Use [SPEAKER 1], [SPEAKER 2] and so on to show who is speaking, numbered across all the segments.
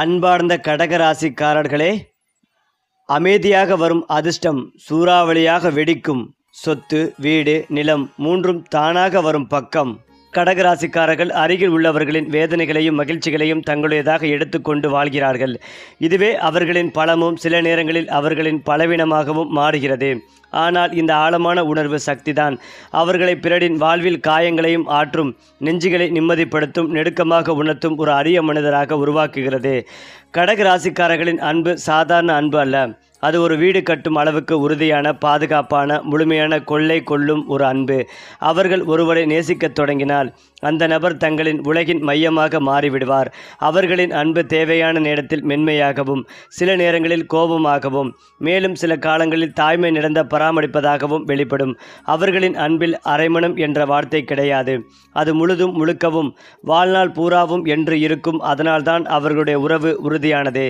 [SPEAKER 1] அன்பார்ந்த கடகராசிக்காரர்களே அமைதியாக வரும் அதிர்ஷ்டம் சூறாவளியாக வெடிக்கும் சொத்து வீடு நிலம் மூன்றும் தானாக வரும் பக்கம். கடகராசிக்காரர்கள் அருகில் உள்ளவர்களின் வேதனைகளையும் மகிழ்ச்சிகளையும் தங்களுடையதாக எடுத்துக்கொண்டு வாழ்கிறார்கள். இதுவே அவர்களின் பலமும் சில நேரங்களில் அவர்களின் பலவீனமாகவும் மாறுகிறது. ஆனால் இந்த ஆழமான உணர்வு சக்திதான். அவர்களை பிறரின் வாழ்வில் காயங்களையும் ஆற்றும் நெஞ்சுகளை நிம்மதிப்படுத்தும் நெடுக்கமாக உணர்த்தும் ஒரு அரிய மனிதராக உருவாக்குகிறது. கடக ராசிக்காரர்களின் அன்பு சாதாரண அன்பு அல்ல. அது ஒரு வீடு கட்டும் அளவுக்கு உறுதியான பாதுகாப்பான முழுமையான கொள்ளை கொள்ளும் ஒரு அன்பு. அவர்கள் ஒருவரை நேசிக்கத் தொடங்கினால் அந்த நபர் தங்களின் உலகின் மையமாக மாறிவிடுவார். அவர்களின் அன்பு தேவையான நேரத்தில் மென்மையாகவும் சில நேரங்களில் கோபமாகவும் மேலும் சில காலங்களில் தாய்மை நிறந்த பராமரிப்பதாகவும் வெளிப்படும். அவர்களின் அன்பில் அரைமணம் என்ற வார்த்தை கிடையாது. அது முழுதும் முழுக்கவும் வாழ்நாள் பூராவும் என்று இருக்கும். அதனால்தான் அவர்களுடைய உறவு உறுதியானது.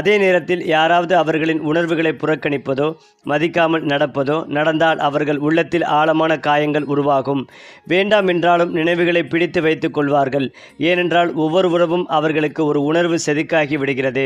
[SPEAKER 1] அதே நேரத்தில் யாராவது அவர்களின் உணர்வு உணர்வுகளை புறக்கணிப்பதோ மதிக்காமல் நடப்பதோ நடந்தால் அவர்கள் உள்ளத்தில் ஆழமான காயங்கள் உருவாகும். வேண்டாம் என்றாலும் நினைவுகளை பிடித்து வைத்துக் கொள்வார்கள். ஏனென்றால் ஒவ்வொரு உறவும் அவர்களுக்கு ஒரு உணர்வு செதுக்காகி விடுகிறது.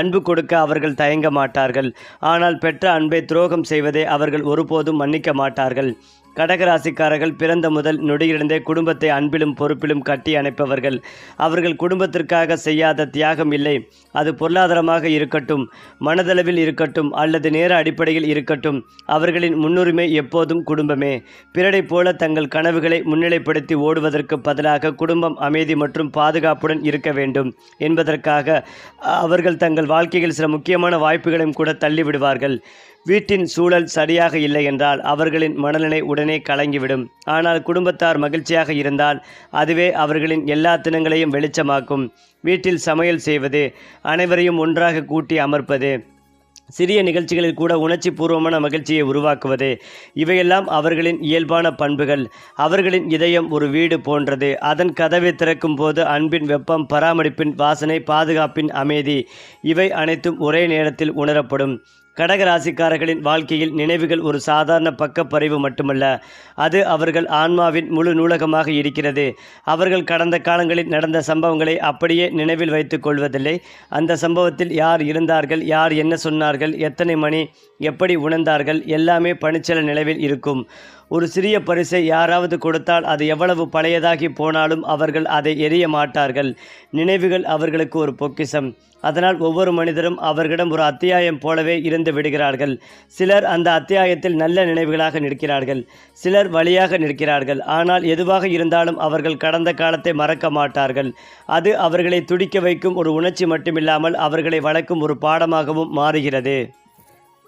[SPEAKER 1] அன்பு கொடுக்க அவர்கள் தயங்க மாட்டார்கள். ஆனால் பெற்ற அன்பை துரோகம் செய்வதை அவர்கள் ஒருபோதும் மன்னிக்க மாட்டார்கள். கடகராசிக்காரர்கள் பிறந்த முதல் நொடியிலிருந்தே குடும்பத்தை அன்பிலும் பொறுப்பிலும் கட்டி அணைப்பவர்கள். அவர்கள் குடும்பத்திற்காக செய்யாத தியாகம் இல்லை. அது பொருளாதாரமாக இருக்கட்டும் மனதளவில் இருக்கட்டும் அல்லது நேர அடிப்படையில் இருக்கட்டும். அவர்களின் முன்னுரிமை எப்போதும் குடும்பமே. பிறரைப் போல தங்கள் கனவுகளை முன்னிலைப்படுத்தி ஓடுவதற்கு பதிலாக குடும்பம் அமைதி மற்றும் பாதுகாப்புடன் இருக்க வேண்டும். என்பதற்காக அவர்கள் தங்கள் வாழ்க்கையில் சில முக்கியமான வாய்ப்புகளையும் கூட தள்ளிவிடுவார்கள். வீட்டின் சூழல் சரியாக இல்லை என்றால் அவர்களின் மனநிலை உடனே கலங்கிவிடும். ஆனால் குடும்பத்தார் மகிழ்ச்சியாக இருந்தால் அதுவே அவர்களின் எல்லா தினங்களையும் வெளிச்சமாக்கும். வீட்டில் சமையல் செய்வது அனைவரையும் ஒன்றாக கூட்டி அமர்ப்பது சிறிய நிகழ்ச்சிகளில் கூட உணர்ச்சி பூர்வமான மகிழ்ச்சியை உருவாக்குவது இவையெல்லாம் அவர்களின் இயல்பான பண்புகள். அவர்களின் இதயம் ஒரு வீடு போன்றது. அதன் கதவை திறக்கும் போது அன்பின் வெப்பம் பராமரிப்பின் வாசனை பாதுகாப்பின் அமைதி இவை அனைத்தும் ஒரே நேரத்தில் உணரப்படும். கடக ராசிக்காரர்களின் வாழ்க்கையில் நினைவுகள் ஒரு சாதாரண பக்கப்பறிவு மட்டுமல்ல. அது அவர்கள் ஆன்மாவின் முழு நூலகமாக இருக்கிறது. அவர்கள் கடந்த காலங்களில் நடந்த சம்பவங்களை அப்படியே நினைவில் வைத்துக் கொள்வதில்லை. அந்த சம்பவத்தில் யார் இருந்தார்கள் யார் என்ன சொன்னார்கள் எத்தனை மணி எப்படி உணர்ந்தார்கள் எல்லாமே பணிச்சல நிலவில் இருக்கும். ஒரு சிறிய பரிசை யாராவது கொடுத்தால் அது எவ்வளவு பழையதாகி போனாலும் அவர்கள் அதை எரிய மாட்டார்கள். நினைவுகள் அவர்களுக்கு ஒரு பொக்கிஷம் அதனால் ஒவ்வொரு மனிதரும் அவர்களிடம் ஒரு அத்தியாயம் போலவே இருந்து விடுகிறார்கள். சிலர் அந்த அத்தியாயத்தில் நல்ல நினைவுகளாக நிற்கிறார்கள். சிலர் வழியாக நிற்கிறார்கள். ஆனால் எதுவாக இருந்தாலும் அவர்கள் கடந்த காலத்தை மறக்க மாட்டார்கள். அது அவர்களை துடிக்க வைக்கும் ஒரு உணர்ச்சி மட்டுமில்லாமல் அவர்களை வளர்க்கும் ஒரு பாடமாகவும் மாறுகிறது.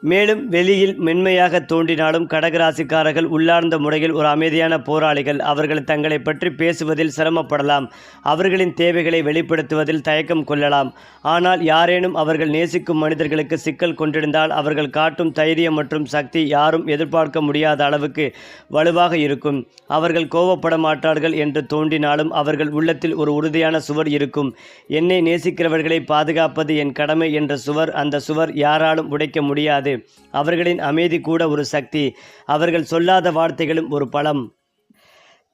[SPEAKER 1] மேலும் வெளியில் மென்மையாக தோன்றினாலும் கடகராசிக்காரர்கள் உள்ளார்ந்த முறையில் ஒரு அமைதியான போராளிகள். அவர்கள் தங்களை பற்றி பேசுவதில் சிரமப்படலாம். அவர்களின் தேவைகளை வெளிப்படுத்துவதில் தயக்கம் கொள்ளலாம். ஆனால் யாரேனும் அவர்கள் நேசிக்கும் மனிதர்களுக்கு சிக்கல் கொண்டிருந்தால் அவர்கள் காட்டும் தைரியம் மற்றும் சக்தி யாரும் எதிர்பார்க்க முடியாத அளவுக்கு வலுவாக இருக்கும். அவர்கள் கோபப்பட மாட்டார்கள் என்று தோன்றினாலும் அவர்கள் உள்ளத்தில் ஒரு உறுதியான சுவர் இருக்கும். என்னை நேசிக்கிறவர்களை பாதுகாப்பது என் கடமை என்ற சுவர் அந்த சுவர் யாராலும் உடைக்க முடியாது. அவர்களின் அமைதி கூட ஒரு சக்தி. அவர்கள் சொல்லாத வார்த்தைகளும் ஒரு பலம்.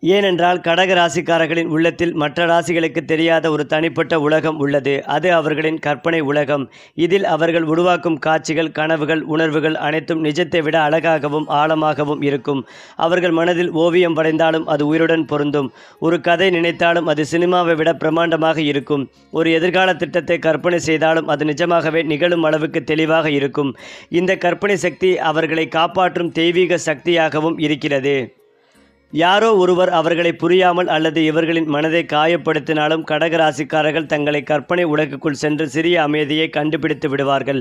[SPEAKER 1] ஏனென்றால் கடக ராசிக்காரர்களின் உள்ளத்தில் மற்ற ராசிகளுக்கு தெரியாத ஒரு தனிப்பட்ட உலகம் உள்ளது. அது அவர்களின் கற்பனை உலகம். இதில் அவர்கள் உருவாக்கும் காட்சிகள் கனவுகள் உணர்வுகள் அனைத்தும் நிஜத்தை விட அழகாகவும் ஆழமாகவும் இருக்கும். அவர்கள் மனதில் ஓவியம் வரைந்தாலும் அது உயிருடன் பொருந்தும். ஒரு கதை நினைத்தாலும் அது சினிமாவை விட பிரம்மாண்டமாக இருக்கும். ஒரு எதிர்கால திட்டத்தை கற்பனை செய்தாலும் அது நிஜமாகவே நிகழும் அளவுக்கு தெளிவாக இருக்கும். இந்த கற்பனை சக்தி அவர்களை காப்பாற்றும் தெய்வீக சக்தியாகவும் இருக்கிறது. யாரோ ஒருவர் அவர்களை புரியாமல் அல்லது இவர்களின் மனதை காயப்படுத்தினாலும் கடகராசிக்காரர்கள் தங்களை கற்பனை உலகுக்குள் சென்று சிறிய அமைதியை கண்டுபிடித்து விடுவார்கள்.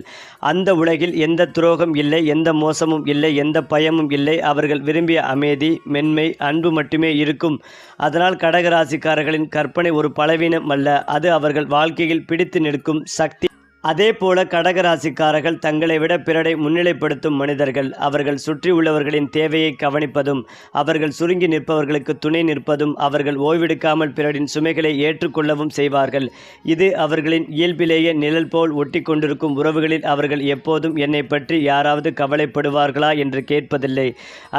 [SPEAKER 1] அந்த உலகில் எந்த துரோகம் இல்லை எந்த மோசமும் இல்லை எந்த பயமும் இல்லை. அவர்கள் விரும்பிய அமைதி மென்மை அன்பு மட்டுமே இருக்கும். அதனால் கடகராசிக்காரர்களின் கற்பனை ஒரு பலவீனம் அல்ல அது அவர்கள் வாழ்க்கையில் பிடித்து நிற்கும் சக்தி. அதே போல கடகராசிக்காரர்கள் தங்களை விட பிறரை முன்னிலைப்படுத்தும் மனிதர்கள். அவர்கள் சுற்றியுள்ளவர்களின் தேவையை கவனிப்பதும் அவர்கள் சுருங்கி நிற்பவர்களுக்கு துணை நிற்பதும் அவர்கள் ஓய்வெடுக்காமல் பிறரின் சுமைகளை ஏற்றுக்கொள்ளவும் செய்வார்கள். இது அவர்களின் இயல்பிலேயே நிழல் போல் ஒட்டி கொண்டிருக்கும் உறவுகளில் அவர்கள் எப்போதும் என்னை பற்றி யாராவது கவலைப்படுவார்களா என்று கேட்பதில்லை.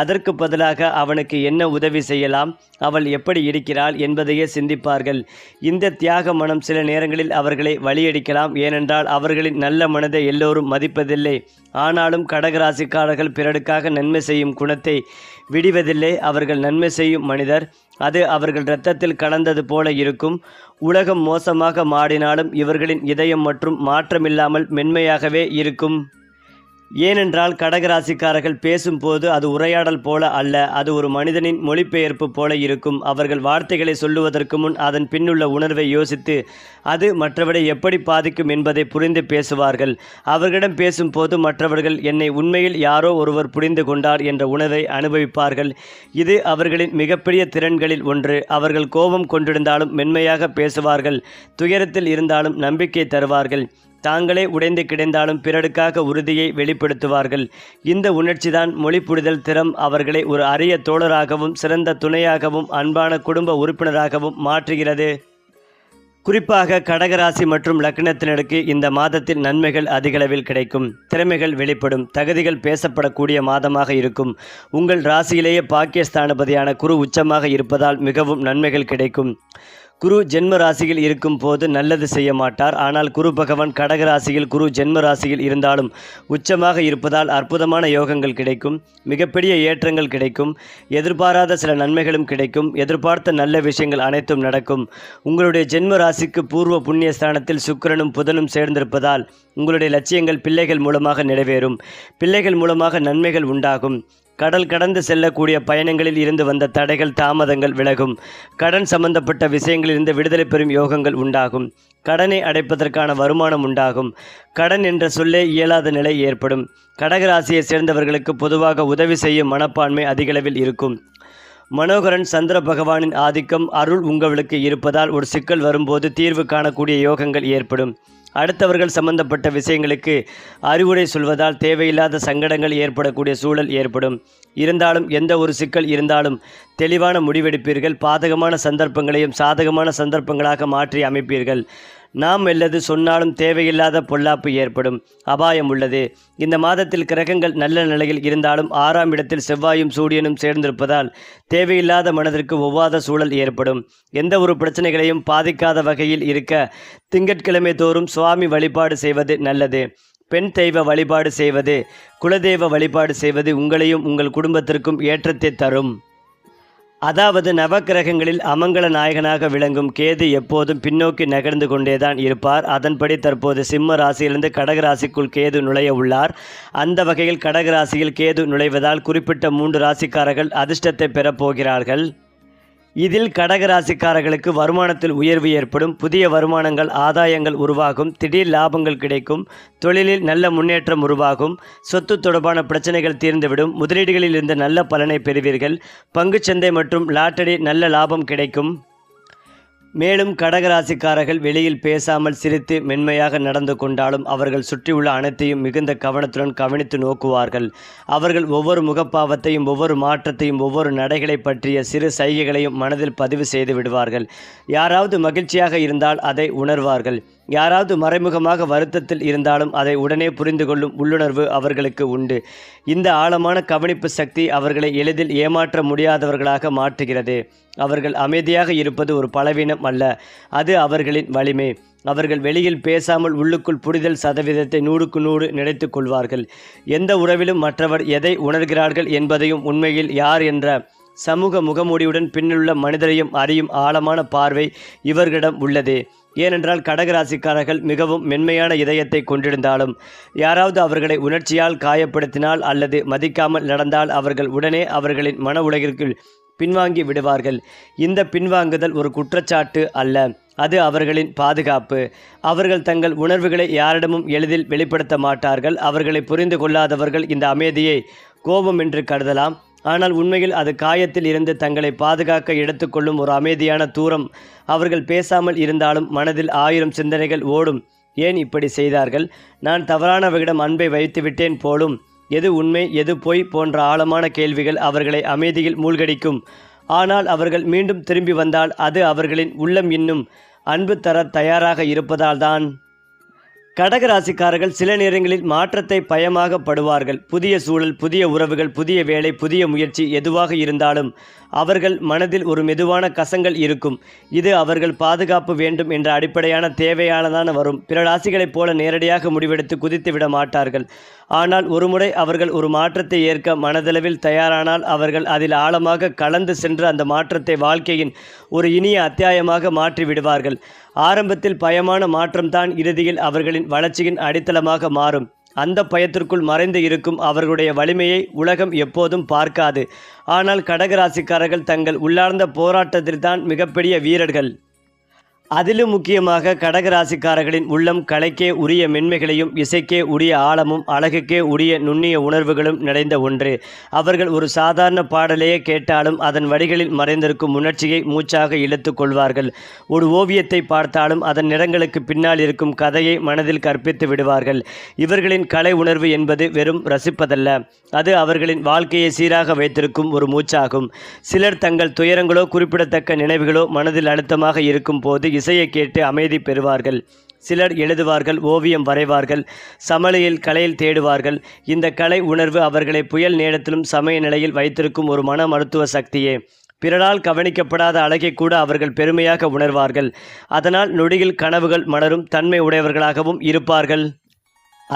[SPEAKER 1] அதற்கு பதிலாக அவனுக்கு என்ன உதவி செய்யலாம் அவள் எப்படி இருக்கிறாள் என்பதையே சிந்திப்பார்கள். இந்த தியாக மனம் சில நேரங்களில் அவர்களை வழியடிக்கலாம் ஏனென்றால் அவர்களின் நல்ல மனதை எல்லோரும் மதிப்பதில்லை. ஆனாலும் கடகராசிக்காரர்கள் பிறருக்காக நன்மை செய்யும் குணத்தை விடுவதில்லை. அவர்கள் நன்மை செய்யும் மனிதர். அது அவர்கள் இரத்தத்தில் கலந்தது போல இருக்கும். உலகம் மோசமாக மாடினாலும் இவர்களின் இதயம் மற்றும் மாற்றமில்லாமல் மென்மையாகவே இருக்கும். ஏனென்றால் கடகராசிக்காரர்கள் பேசும்போது அது உரையாடல் போல அல்ல அது ஒரு மனிதனின் மொழிபெயர்ப்பு போல இருக்கும். அவர்கள் வார்த்தைகளை சொல்லுவதற்கு முன் அதன் பின்னுள்ள உணர்வை யோசித்து அது மற்றவரை எப்படி பாதிக்கும் என்பதை புரிந்து பேசுவார்கள். அவர்களிடம் பேசும்போது மற்றவர்கள் என்னை உண்மையில் யாரோ ஒருவர் புரிந்து கொண்டார் என்ற உணர்வை அனுபவிப்பார்கள். இது அவர்களின் மிகப்பெரிய திறன்களில் ஒன்று. அவர்கள் கோபம் கொண்டிருந்தாலும் மென்மையாக பேசுவார்கள். துயரத்தில் இருந்தாலும் நம்பிக்கை தருவார்கள். தாங்களே உடைந்து கிடந்தாலும் பிறருக்காக உறுதியை வெளிப்படுத்துவார்கள். இந்த உணர்ச்சிதான் மொழி புரிதல் திறம் அவர்களை ஒரு அரிய தோழராகவும் சிறந்த துணையாகவும் அன்பான குடும்ப உறுப்பினராகவும் மாற்றுகிறது. குறிப்பாக கடகராசி மற்றும் லக்னத்தினருக்கு இந்த மாதத்தில் நன்மைகள் அதிகளவில் கிடைக்கும். திறமைகள் வெளிப்படும். தகுதிகள் பேசப்படக்கூடிய மாதமாக இருக்கும். உங்கள் ராசியிலேயே பாக்கியஸ்தானபதியான குரு உச்சமாக இருப்பதால் மிகவும் நன்மைகள் கிடைக்கும். குரு ஜென்ம ராசியில் இருக்கும் போது நல்லது செய்ய மாட்டார். ஆனால் குரு பகவான் கடக ராசியில் குரு ஜென்ம ராசியில் இருந்தாலும் உச்சமாக இருப்பதால் அற்புதமான யோகங்கள் கிடைக்கும். மிகப்பெரிய ஏற்றங்கள் கிடைக்கும். எதிர்பாராத சில நன்மைகளும் கிடைக்கும். எதிர்பார்த்த நல்ல விஷயங்கள் அனைத்தும் நடக்கும். உங்களுடைய ஜென்ம ராசிக்கு பூர்வ புண்ணிய ஸ்தானத்தில் சுக்கிரனும் புதனும் சேர்ந்திருப்பதால் உங்களுடைய லட்சியங்கள் பிள்ளைகள் மூலமாக நிறைவேறும். பிள்ளைகள் மூலமாக நன்மைகள் உண்டாகும். கடல் கடந்து செல்லக்கூடிய பயணங்களில் இருந்து வந்த தடைகள் தாமதங்கள் விலகும். கடன் சம்பந்தப்பட்ட விஷயங்களிலிருந்து விடுதலை பெறும் யோகங்கள் உண்டாகும். கடனை அடைப்பதற்கான வருமானம் உண்டாகும். கடன் என்ற சொல்லே இயலாத நிலை ஏற்படும். கடகராசியை சேர்ந்தவர்களுக்கு பொதுவாக உதவி செய்யும் மனப்பான்மை அதிகளவில் இருக்கும். மனோகரன் சந்திர பகவானின் ஆதிக்கம் அருள் உங்களுக்கு இருப்பதால் ஒரு சிக்கல் வரும்போது தீர்வு காணக்கூடிய யோகங்கள் ஏற்படும். அடுத்தவர்கள் சம்பந்தப்பட்ட விஷயங்களுக்கு அறிவுரை சொல்வதால் தேவையில்லாத சங்கடங்கள் ஏற்படக்கூடிய சூழல் ஏற்படும். இருந்தாலும் எந்த ஒரு சிக்கல் இருந்தாலும் தெளிவான முடிவெடுப்பீர்கள். பாதகமான சந்தர்ப்பங்களையும் சாதகமான சந்தர்ப்பங்களாக மாற்றி அமைப்பீர்கள். நாம் எல்லது சொன்னாலும் தேவையில்லாத பொல்லாப்பு ஏற்படும். அபாயம் உள்ளது. இந்த மாதத்தில் கிரகங்கள் நல்ல நிலையில் இருந்தாலும் ஆறாம் இடத்தில் செவ்வாயும் சூரியனும் சேர்ந்திருப்பதால் தேவையில்லாத மனதிற்கு ஒவ்வாத சூழல் ஏற்படும். எந்த ஒரு பிரச்சனைகளையும் பாதிக்காத வகையில் இருக்க திங்கட்கிழமை தோறும் சுவாமி வழிபாடு செய்வது நல்லது. பெண் தெய்வ வழிபாடு செய்வது குலதெய்வ வழிபாடு செய்வது உங்களையும் உங்கள் குடும்பத்திற்கும் ஏற்றத்தை தரும். அதாவது நவக்கிரகங்களில் அமங்கல நாயகனாக விளங்கும் கேது எப்போதும் பின்னோக்கி நகர்ந்து கொண்டேதான் இருப்பார். அதன்படி தற்போது சிம்ம ராசியிலிருந்து கடகராசிக்குள் கேது நுழைய உள்ளார். அந்த வகையில் கடகராசியில் கேது நுழைவதால் குறிப்பிட்ட மூன்று ராசிக்காரர்கள் அதிர்ஷ்டத்தை பெறப்போகிறார்கள் இதில் கடகராசிக்காரர்களுக்கு வருமானத்தில் உயர்வு ஏற்படும் புதிய வருமானங்கள் ஆதாயங்கள் உருவாகும் திடீர் லாபங்கள் கிடைக்கும் தொழிலில் நல்ல முன்னேற்றம் உருவாகும் சொத்து தொடர்பான பிரச்சனைகள் தீர்ந்துவிடும் முதலீடுகளில் இருந்து நல்ல பலனை பெறுவீர்கள் பங்குச்சந்தை மற்றும் லாட்டரி நல்ல லாபம் கிடைக்கும். மேலும் கடகராசிக்காரர்கள் வெளியில் பேசாமல் சிரித்து மென்மையாக நடந்து கொண்டாலும் அவர்கள் சுற்றியுள்ள அனைத்தையும் மிகுந்த கவனத்துடன் கவனித்து நோக்குவார்கள். அவர்கள் ஒவ்வொரு முகப்பாவத்தையும் ஒவ்வொரு மாற்றத்தையும் ஒவ்வொரு நடைகளை பற்றிய சிறு சைகைகளையும் மனதில் பதிவு செய்து விடுவார்கள். யாராவது மகிழ்ச்சியாக இருந்தால் அதை உணர்வார்கள். யாராவது மறைமுகமாக வருத்தத்தில் இருந்தாலும் அதை உடனே புரிந்து கொள்ளும் உள்ளுணர்வு அவர்களுக்கு உண்டு. இந்த ஆழமான கவனிப்பு சக்தி அவர்களை எளிதில் ஏமாற்ற முடியாதவர்களாக மாற்றுகிறது. அவர்கள் அமைதியாக இருப்பது ஒரு பலவீனம் அல்ல. அது அவர்களின் வலிமை. அவர்கள் வெளியில் பேசாமல் உள்ளுக்குள் புரிதல் சதவீதத்தை நூறுக்கு நூறு நினைத்துக் கொள்வார்கள். எந்த உறவிலும் மற்றவர் எதை உணர்கிறார்கள் என்பதையும் உண்மையில் யார் என்ற சமூக முகமூடியுடன் பின்னுள்ள மனிதரையும் அறியும் ஆழமான பார்வை இவர்களிடம் உள்ளது. ஏனென்றால் கடகராசிக்காரர்கள் மிகவும் மென்மையான இதயத்தை கொண்டிருந்தாலும் யாராவது அவர்களை உணர்ச்சியால் காயப்படுத்தினால் அல்லது மதிக்காமல் நடந்தால் அவர்கள் உடனே அவர்களின் மன உலகிற்குள் பின்வாங்கி விடுவார்கள். இந்த பின்வாங்குதல் ஒரு குற்றச்சாட்டு அல்ல. அது அவர்களின் பாதுகாப்பு. அவர்கள் தங்கள் உணர்வுகளை யாரிடமும் எளிதில் வெளிப்படுத்த மாட்டார்கள். அவர்களை புரிந்து கொள்ளாதவர்கள் இந்த அமைதியை கோபம் என்று கருதலாம். ஆனால் உண்மையில் அது காயத்தில் இருந்து தங்களை பாதுகாக்க எடுத்துக்கொள்ளும் ஒரு அமைதியான தூரம். அவர்கள் பேசாமல் இருந்தாலும் மனதில் ஆயிரம் சிந்தனைகள் ஓடும். ஏன் இப்படி செய்தார்கள்? நான் தவறானவர்களிடம் அன்பை வைத்துவிட்டேன் போலும். எது உண்மை எது பொய் போன்ற ஆழமான கேள்விகள் அவர்களை அமைதியில் மூழ்கடிக்கும். ஆனால் அவர்கள் மீண்டும் திரும்பி வந்தால் அது அவர்களின் உள்ளம் இன்னும். அன்பு தர தயாராக இருப்பதால்தான். கடகராசிக்காரர்கள் சில நேரங்களில் மாற்றத்தை பயமாக படுவார்கள். புதிய சூழல் புதிய உறவுகள் புதிய வேலை புதிய முயற்சி எதுவாக இருந்தாலும் அவர்கள் மனதில் ஒரு மெதுவான கசங்கள் இருக்கும். இது அவர்கள் பாதுகாப்பு வேண்டும் என்ற அடிப்படையான தேவையானதான வரும். பிற ராசிகளைப் போல நேரடியாக முடிவெடுத்து குதித்து விட மாட்டார்கள். ஆனால் ஒருமுறை அவர்கள் ஒரு மாற்றத்தை ஏற்க மனதளவில் தயாரானால் அவர்கள் அதில் ஆழமாக கலந்து சென்று அந்த மாற்றத்தை வாழ்க்கையின் ஒரு இனிய அத்தியாயமாக மாற்றி விடுவார்கள் ஆரம்பத்தில் பயமான மாற்றம்தான் இறுதியில் அவர்களின் வளர்ச்சியின் அடித்தளமாக மாறும். அந்த பயத்திற்குள் மறைந்து இருக்கும் அவர்களுடைய வலிமையை உலகம் எப்போதும் பார்க்காது. ஆனால் கடகராசிக்காரர்கள் தங்கள் உள்ளார்ந்த போராட்டத்தில்தான் மிகப்பெரிய வீரர்கள். அதிலும் முக்கியமாக கடகராசிக்காரர்களின் உள்ளம் கலைக்கே உரிய மென்மைகளையும் இசைக்கே உரிய ஆழமும் அழகுக்கே உரிய நுண்ணிய உணர்வுகளும் நிறைந்த ஒன்று. அவர்கள் ஒரு சாதாரண பாடலையே கேட்டாலும் அதன் வடிகளில் மறைந்திருக்கும் உணர்ச்சியை மூச்சாக இழுத்து கொள்வார்கள். ஒரு ஓவியத்தை பார்த்தாலும் அதன் நிறங்களுக்கு பின்னால் இருக்கும் கதையை மனதில் கற்பித்து விடுவார்கள். இவர்களின் கலை உணர்வு என்பது வெறும் ரசிப்பதல்ல. அது அவர்களின் வாழ்க்கையை சீராக வைத்திருக்கும் ஒரு மூச்சாகும். சிலர் தங்கள் துயரங்களோ குறிப்பிடத்தக்க நினைவுகளோ மனதில் அழுத்தமாக இருக்கும் போது இசையை கேட்டு அமைதி பெறுவார்கள். சிலர் எழுதுவார்கள் ஓவியம் வரைவார்கள் சமலையில் கலையில் தேடுவார்கள். இந்த கலை உணர்வு அவர்களை புயல் நேரத்திலும் சமய நிலையில் வைத்திருக்கும் ஒரு மன மருத்துவ சக்தியே. பிறரால் கவனிக்கப்படாத அழகை கூட அவர்கள் பெருமையாக உணர்வார்கள். அதனால் நொடியில் கனவுகள் மலரும் தன்மை உடையவர்களாகவும் இருப்பார்கள்.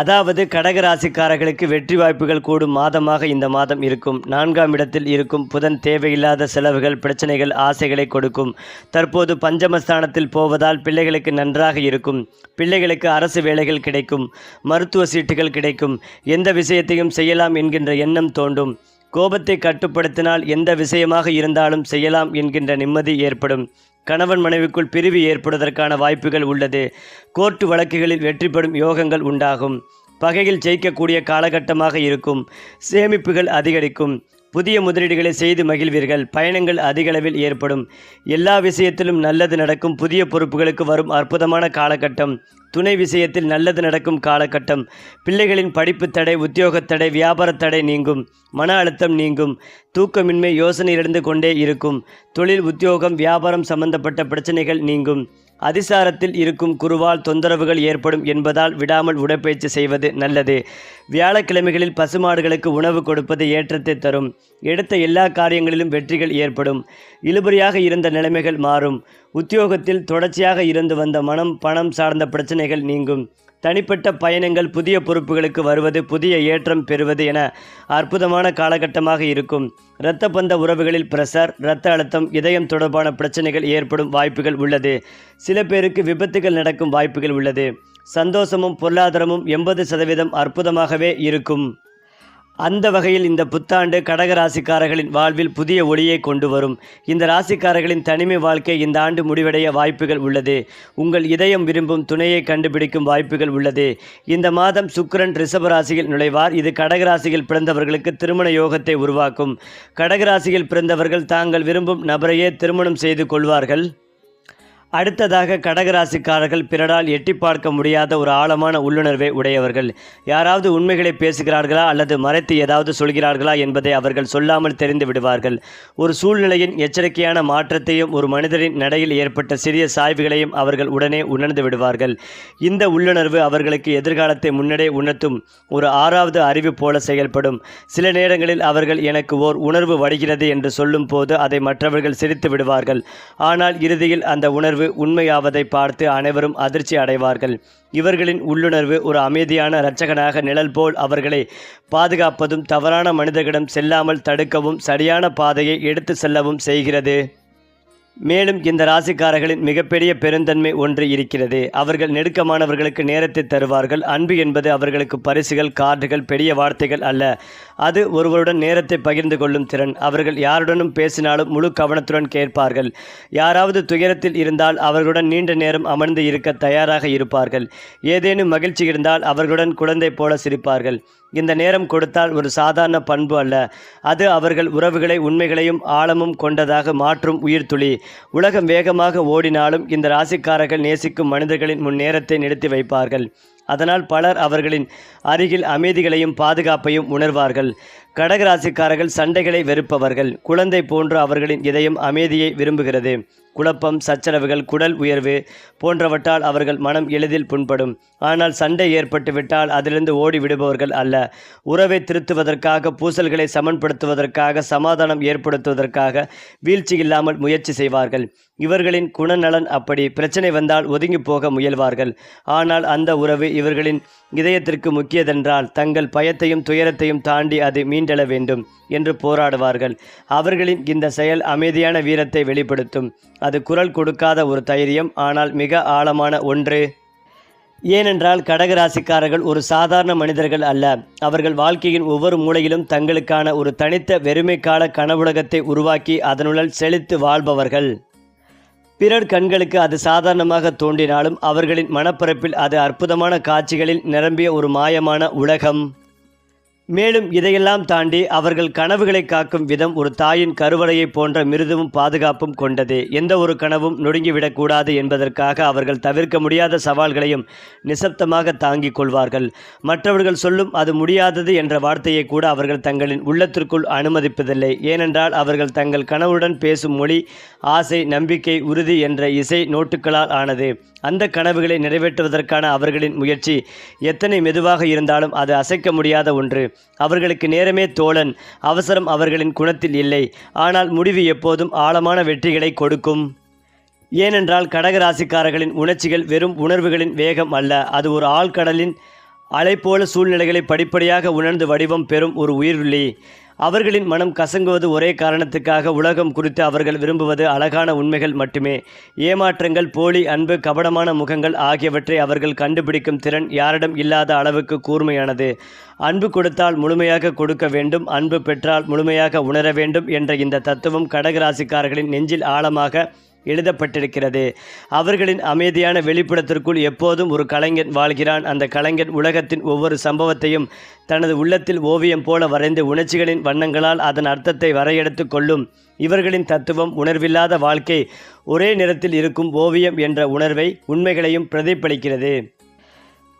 [SPEAKER 1] அதாவது கடகராசிக்காரர்களுக்கு வெற்றி வாய்ப்புகள் கூடும் மாதமாக இந்த மாதம் இருக்கும். நான்காம் இடத்தில் இருக்கும் புதன் தேவையில்லாத செலவுகள் பிரச்சனைகள் ஆசைகளை கொடுக்கும். தற்போது பஞ்சமஸ்தானத்தில் போவதால் பிள்ளைகளுக்கு நன்றாக இருக்கும். பிள்ளைகளுக்கு அரசு வேலைகள் கிடைக்கும். மருத்துவ சீட்டுகள் கிடைக்கும். எந்த விஷயத்தையும் செய்யலாம் என்கின்ற எண்ணம் தோண்டும் கோபத்தை கட்டுப்படுத்தினால் எந்த விஷயமாக இருந்தாலும் செய்யலாம் என்கின்ற நிம்மதி ஏற்படும். கணவன் மனைவிக்குள் பிரிவு ஏற்படுவதற்கான வாய்ப்புகள் உள்ளது. கோர்ட்டு வழக்குகளில் வெற்றி பெறும் யோகங்கள் உண்டாகும். பகையில் ஜெயிக்கக்கூடிய காலகட்டமாக இருக்கும். சேமிப்புகள் அதிகரிக்கும். புதிய முதலீடுகளை செய்து மகிழ்வீர்கள். பயணங்கள் அதிகளவில் ஏற்படும். எல்லா விஷயத்திலும் நல்லது நடக்கும். புதிய பொறுப்புகளுக்கு வரும் அற்புதமான காலகட்டம். துணை விஷயத்தில் நல்லது நடக்கும் காலகட்டம். பிள்ளைகளின் படிப்பு தடை உத்தியோகத் தடை வியாபாரத் தடை நீங்கும். மன அழுத்தம் நீங்கும். தூக்கமின்மை யோசனை இருந்து கொண்டே இருக்கும். தொழில் உத்தியோகம் வியாபாரம் சம்பந்தப்பட்ட பிரச்சனைகள் நீங்கும். அதிசாரத்தில் இருக்கும் குருவால் தொந்தரவுகள் ஏற்படும் என்பதால் விடாமல் உடற்பயிற்சி செய்வது நல்லது. வியாழக்கிழமைகளில் பசுமாடுகளுக்கு உணவு கொடுப்பது ஏற்றத்தை தரும். எடுத்த எல்லா காரியங்களிலும் வெற்றிகள் ஏற்படும். இழுபறியாக இருந்த நிலைமைகள் மாறும். உத்தியோகத்தில் தொடர்ச்சியாக இருந்து வந்த மனம் பணம் சார்ந்த பிரச்சனைகள் நீங்கும். தனிப்பட்ட பயணங்கள் புதிய பொறுப்புகளுக்கு வருவது புதிய ஏற்றம் பெறுவது என அற்புதமான காலகட்டமாக இருக்கும். இரத்த பந்த உறவுகளில் பிரஷர் இரத்த அழுத்தம் இதயம் தொடர்பான பிரச்சனைகள் ஏற்படும் வாய்ப்புகள் உள்ளது. சில பேருக்கு விபத்துகள் நடக்கும் வாய்ப்புகள் உள்ளது. சந்தோஷமும் பொருளாதாரமும் எண்பது சதவீதம் அற்புதமாகவே இருக்கும். அந்த வகையில் இந்த புத்தாண்டு கடக ராசிக்காரர்களின் வாழ்வில் புதிய ஒளியை கொண்டு வரும். இந்த ராசிக்காரர்களின் தனிமை வாழ்க்கை இந்த ஆண்டு முடிவடைய வாய்ப்புகள் உள்ளது. உங்கள் இதயம் விரும்பும் துணையை கண்டுபிடிக்கும் வாய்ப்புகள் உள்ளது. இந்த மாதம் சுக்கரன் ரிஷப ராசியில் நுழைவார். இது கடக ராசியில் பிறந்தவர்களுக்கு திருமண யோகத்தை உருவாக்கும். கடக ராசியில் பிறந்தவர்கள் தாங்கள் விரும்பும் நபரையே திருமணம் செய்து கொள்வார்கள். அடுத்ததாக கடகராசிக்காரர்கள் பிறரால் எட்டி பார்க்க முடியாத ஒரு ஆழமான உள்ளுணர்வை உடையவர்கள். யாராவது உண்மைகளை பேசுகிறார்களா அல்லது மறைத்து ஏதாவது சொல்கிறார்களா என்பதை அவர்கள் சொல்லாமல் தெரிந்து விடுவார்கள். ஒரு சூழ்நிலையின் எச்சரிக்கையான மாற்றத்தையும் ஒரு மனிதரின் நடையில் ஏற்பட்ட சிறிய சாய்வுகளையும் அவர்கள் உடனே உணர்ந்து விடுவார்கள். இந்த உள்ளுணர்வு அவர்களுக்கு எதிர்காலத்தை முன்னடே உணர்த்தும் ஒரு ஆறாவது அறிவு போல செயல்படும். சில நேரங்களில் அவர்கள் எனக்கு ஓர் உணர்வு வருகிறது என்று சொல்லும் போது அதை மற்றவர்கள் சிரித்து விடுவார்கள். ஆனால் இறுதியில் அந்த உணர்வு உண்மையாவதை பார்த்து அனைவரும் அதிர்ச்சி அடைவார்கள். இவர்களின் உள்ளுணர்வு ஒரு அமைதியான இரட்சகனாக நிழல் போல் அவர்களை பாதுகாப்பதும் தவறான மனிதர்களிடம் செல்லாமல் தடுக்கவும் சரியான பாதையை எடுத்து செல்லவும் செய்கிறது. மேலும் இந்த ராசிக்காரர்களின் மிகப்பெரிய பெருந்தன்மை ஒன்று இருக்கிறது. அவர்கள் நெருக்கமானவர்களுக்கு நேரத்தை தருவார்கள். அன்பு என்பது அவர்களுக்கு பரிசுகள் கார்டுகள் பெரிய வார்த்தைகள் அல்ல. அது ஒருவருடன் நேரத்தை பகிர்ந்து கொள்ளும் திறன். அவர்கள் யாருடனும் பேசினாலும் முழு கவனத்துடன் கேட்பார்கள். யாராவது துயரத்தில் இருந்தால் அவர்களுடன் நீண்ட நேரம் அமர்ந்து இருக்க தயாராக இருப்பார்கள். ஏதேனும் மகிழ்ச்சி இருந்தால் அவர்களுடன் குழந்தை போல சிரிப்பார்கள். இந்த நேரம் கொடுத்தால் ஒரு சாதாரண பண்பு அல்ல. அது அவர்கள் உறவுகளை உண்மைகளையும் ஆழமும் கொண்டதாக மாற்றும் உயிர்த்துளி உலகம் வேகமாக ஓடினாலும் இந்த ராசிக்காரர்கள் நேசிக்கும் மனிதர்களின் முன் நேரத்தை நிறுத்தி வைப்பார்கள். அதனால் பலர் அவர்களின் அருகில் அமைதிகளையும் பாதுகாப்பையும் உணர்வார்கள். கடகராசிக்காரர்கள் சண்டைகளை வெறுப்பவர்கள். குழந்தை போன்று அவர்களின் இதயம் அமைதியை விரும்புகிறது. குழப்பம் சச்சரவுகள் குடல் உயர்வு போன்றவற்றால் அவர்கள் மனம் எளிதில் புண்படும். ஆனால் சண்டை ஏற்பட்டுவிட்டால் அதிலிருந்து ஓடி விடுபவர்கள் அல்ல. உறவை திருத்துவதற்காக பூசல்களை சமன்படுத்துவதற்காக சமாதானம் ஏற்படுத்துவதற்காக வீழ்ச்சி இல்லாமல் முயற்சி செய்வார்கள். இவர்களின் குணநலன் அப்படி. பிரச்சனை வந்தால் ஒதுங்கி போக முயல்வார்கள். ஆனால் அந்த உறவு இவர்களின் இதயத்திற்கு முக்கியதென்றால் தங்கள் பயத்தையும் துயரத்தையும் தாண்டி அது மீண்டெழ வேண்டும் என்று போராடுவார்கள். அவர்களின் இந்த செயல் அமைதியான வீரத்தை வெளிப்படுத்தும். அது குரல் கொடுக்காத ஒரு தைரியம் ஆனால் மிக ஆழமான ஒன்று. ஏனென்றால் கடகராசிக்காரர்கள் ஒரு சாதாரண மனிதர்கள் அல்ல. அவர்கள் வாழ்க்கையின் ஒவ்வொரு மூலையிலும் தங்களுக்கான ஒரு தனித்த வெறுமைக்கால கனவுலகத்தை உருவாக்கி அதனுடன் செழித்து வாழ்பவர்கள். பிறர் கண்களுக்கு அது சாதாரணமாக தோன்றினாலும் அவர்களின் மனப்பரப்பில் அது அற்புதமான காட்சிகளில் நிரம்பிய ஒரு மாயமான உலகம். மேலும் இதையெல்லாம் தாண்டி அவர்கள் கனவுகளை காக்கும் விதம் ஒரு தாயின் கருவறையை போன்ற மிருதுவும் பாதுகாப்பும் கொண்டது. எந்த ஒரு கனவும் நொடுங்கிவிடக்கூடாது என்பதற்காக அவர்கள் தவிர்க்க முடியாத சவால்களையும் நிசப்தமாக தாங்கிக் கொள்வார்கள். மற்றவர்கள் சொல்லும் அது முடியாதது என்ற வார்த்தையை கூட அவர்கள் தங்களின் உள்ளத்திற்குள் அனுமதிப்பதில்லை. ஏனென்றால் அவர்கள் தங்கள் கனவுடன் பேசும் மொழி ஆசை நம்பிக்கை உறுதி என்ற இசை நோட்டுகளால் ஆனது. அந்த கனவுகளை நிறைவேற்றுவதற்கான அவர்களின் முயற்சி எத்தனை மெதுவாக இருந்தாலும் அது அசைக்க முடியாத ஒன்று. அவர்களுக்கு நேரமே தோழன். அவசரம் அவர்களின் குணத்தில் இல்லை. ஆனால் முடிவு எப்போதும் ஆழமான வெற்றிகளை கொடுக்கும். ஏனென்றால் கடகராசிக்காரர்களின் உணர்ச்சிகள் வெறும் உணர்வுகளின் வேகம் அல்ல. அது ஒரு ஆழ்கடலின் அலை போல சூழ்நிலைகளை படிப்படியாக உணர்ந்து வடிவம் பெறும் ஒரு உயிர்வெளி அவர்களின் மனம் கசங்குவது ஒரே காரணத்துக்காக உலகம் குறித்து அவர்கள் விரும்புவது அழகான உண்மைகள் மட்டுமே. ஏமாற்றங்கள் போலி அன்பு கபடமான முகங்கள் ஆகியவற்றை அவர்கள் கண்டுபிடிக்கும் திறன் யாரிடம் இல்லாத அளவுக்கு கூர்மையானது. அன்பு கொடுத்தால் முழுமையாக கொடுக்க வேண்டும் அன்பு பெற்றால் முழுமையாக உணர வேண்டும் என்ற இந்த தத்துவம் கடகராசிக்காரர்களின் நெஞ்சில் ஆழமாக எழுதப்பட்டிருக்கிறது. அவர்களின் அமைதியான வெளிப்படத்திற்குள் எப்போதும் ஒரு கலைஞன் வாழ்கிறான். அந்த கலைஞன் உலகத்தின் ஒவ்வொரு சம்பவத்தையும் தனது உள்ளத்தில் ஓவியம் போல வரைந்து உணர்ச்சிகளின் வண்ணங்களால் அதன் அர்த்தத்தை வரையெடுத்து கொள்ளும். இவர்களின் தத்துவம் உணர்வில்லாத வாழ்க்கை ஒரே நிறத்தில் இருக்கும் ஓவியம் என்ற உணர்வை உண்மைகளையும் பிரதிபலிக்கிறது.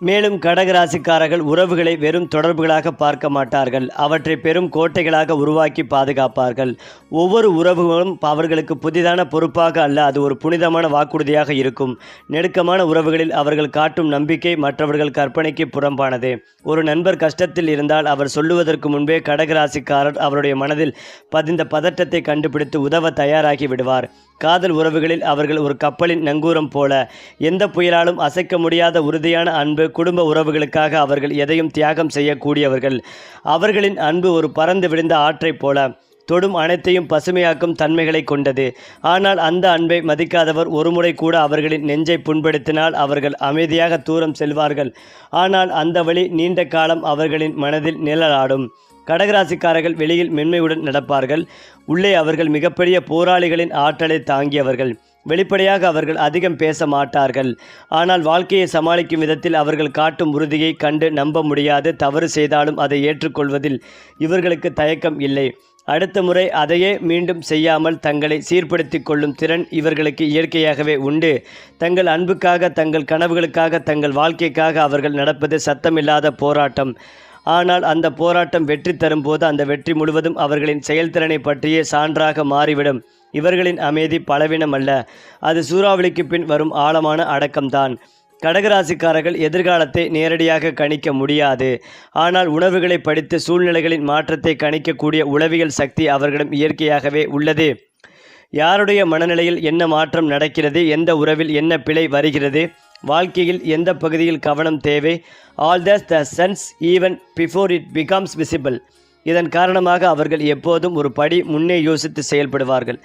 [SPEAKER 1] மேலும் கடகராசிக்காரர்கள் உறவுகளை வெறும் தொடர்புகளாக பார்க்க மாட்டார்கள். அவற்றை பெரும் கோட்டைகளாக உருவாக்கி பாதுகாப்பார்கள். ஒவ்வொரு உறவுகளும் அவர்களுக்கு புதிதான பொறுப்பாக அல்ல அது ஒரு புனிதமான வாக்குறுதியாக இருக்கும். நெருக்கமான உறவுகளில் அவர்கள் காட்டும் நம்பிக்கை மற்றவர்கள் கற்பனைக்கு புறம்பானது. ஒரு நண்பர் கஷ்டத்தில் இருந்தால் அவர் சொல்லுவதற்கு முன்பே கடகராசிக்காரர் அவருடைய மனதில் பதிந்த பதட்டத்தை கண்டுபிடித்து உதவ தயாராகி விடுவார். காதல் உறவுகளில் அவர்கள் ஒரு கப்பலின் நங்கூரம் போல எந்த புயலாலும் அசைக்க முடியாத உறுதியான அன்பு குடும்ப உறவுகளுக்காக அவர்கள் எதையும் தியாகம் செய்யக்கூடியவர்கள். அவர்களின் அன்பு ஒரு பறந்து விழுந்த ஆற்றைப் போல தொடும் அனைத்தையும் பசுமையாக்கும் தன்மைகளை கொண்டது. ஆனால் அந்த அன்பை மதிக்காதவர் ஒருமுறை கூட அவர்களின் நெஞ்சை புண்படுத்தினால் அவர்கள் அமைதியாக தூரம் செல்வார்கள். ஆனால் அந்த வழி நீண்ட காலம் அவர்களின் மனதில் நிழலாடும். கடகராசிக்காரர்கள் வெளியில் மென்மையுடன் நடப்பார்கள். உள்ளே அவர்கள் மிகப்பெரிய போராளிகளின் ஆற்றலை தாங்கியவர்கள். வெளிப்படையாக அவர்கள் அதிகம் பேச மாட்டார்கள். ஆனால் வாழ்க்கையை சமாளிக்கும் விதத்தில் அவர்கள் காட்டும் உறுதியை கண்டு நம்ப முடியாது. தவறு செய்தாலும் அதை ஏற்றுக்கொள்வதில் இவர்களுக்கு தயக்கம் இல்லை. அடுத்த முறை அதையே மீண்டும் செய்யாமல் தங்களை சீர்படுத்தி கொள்ளும் திறன் இவர்களுக்கு இயற்கையாகவே உண்டு. தங்கள் அன்புக்காக தங்கள் கனவுகளுக்காக தங்கள் வாழ்க்கைக்காக அவர்கள் நடப்பது சத்தமில்லாத போராட்டம். ஆனால் அந்த போராட்டம் வெற்றி தரும்போது அந்த வெற்றி முழுவதும் அவர்களின் செயல்திறனை பற்றியே சான்றாக மாறிவிடும். இவர்களின் அமைதி பலவீனம் அல்ல அது சூறாவளிக்கு பின் வரும் ஆழமான அடக்கம்தான். கடகராசிக்காரர்கள் எதிர்காலத்தை நேரடியாக கணிக்க முடியாது. ஆனால் உணர்வுகளை படித்து சூழ்நிலைகளின் மாற்றத்தை கணிக்கக்கூடிய உளவியல் சக்தி அவர்களிடம் இயற்கையாகவே உள்ளது. யாருடைய மனநிலையில் என்ன மாற்றம் நடக்கிறது? எந்த உறவில் என்ன பிழை வருகிறது? வாழ்க்கையில் எந்த பகுதியில் கவனம் தேவை? All thus the sense even before it becomes visible இதன் காரணமாக அவர்கள் எப்போதும் ஒரு படி முன்னே யோசித்து செயல்படுவார்கள்.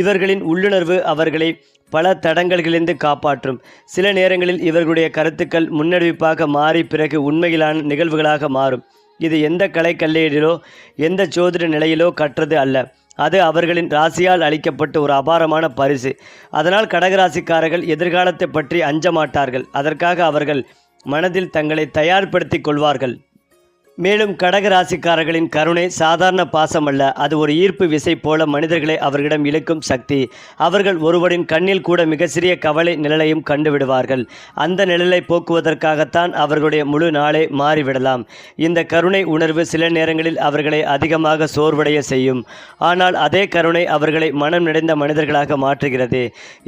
[SPEAKER 1] இவர்களின் உள்ளுணர்வு அவர்களை பல தடங்கல்களிலிருந்து காப்பாற்றும். சில நேரங்களில் இவர்களுடைய கருத்துக்கள் முன்னறிவிப்பாக மாறி பிறகு உண்மையிலான நிகழ்வுகளாக மாறும். இது எந்த கலை கல்லீரிலோ எந்த சோதிட நிலையிலோ கற்றது அல்ல. அது அவர்களின் ராசியால் அளிக்கப்பட்ட ஒரு அபாரமான பரிசு. அதனால் கடகராசிக்காரர்கள் எதிர்காலத்தை பற்றி அஞ்ச மாட்டார்கள். அதற்காக அவர்கள் மனதில் தங்களை தயார்படுத்திக் கொள்வார்கள். மேலும் கடக ராசிக்காரர்களின் கருணை சாதாரண பாசம் அல்ல. அது ஒரு ஈர்ப்பு விசை போல மனிதர்களை அவர்களிடம் இழுக்கும் சக்தி. அவர்கள் ஒருவரின் கண்ணில் கூட மிக சிறிய கவலை நிழலையும் கண்டுவிடுவார்கள் அந்த நிழலை போக்குவதற்காகத்தான் அவர்களுடைய முழு நாளே மாறிவிடலாம். இந்த கருணை உணர்வு சில நேரங்களில் அவர்களை அதிகமாக சோர்வடைய செய்யும். ஆனால் அதே கருணை அவர்களை மனம் நிறைந்த மனிதர்களாக மாற்றுகிறது.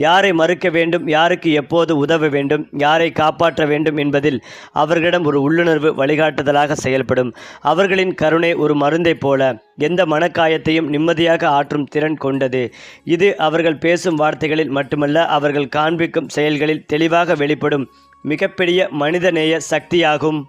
[SPEAKER 1] யாரை மறுக்க வேண்டும் யாருக்கு எப்போது உதவ வேண்டும் யாரை காப்பாற்ற வேண்டும் என்பதில் அவர்களிடம் ஒரு உள்ளுணர்வு வழிகாட்டுதலாக செயல்படும். செயல்படும் அவர்களின் கருணை ஒரு மருந்தைப் போல எந்த மனக்காயத்தையும் நிம்மதியாக ஆற்றும் திறன் கொண்டது. இது அவர்கள் பேசும் வார்த்தைகளில் மட்டுமல்ல அவர்கள் காண்பிக்கும் செயல்களில் தெளிவாக வெளிப்படும் மிகப்பெரிய மனிதநேய சக்தியாகும்.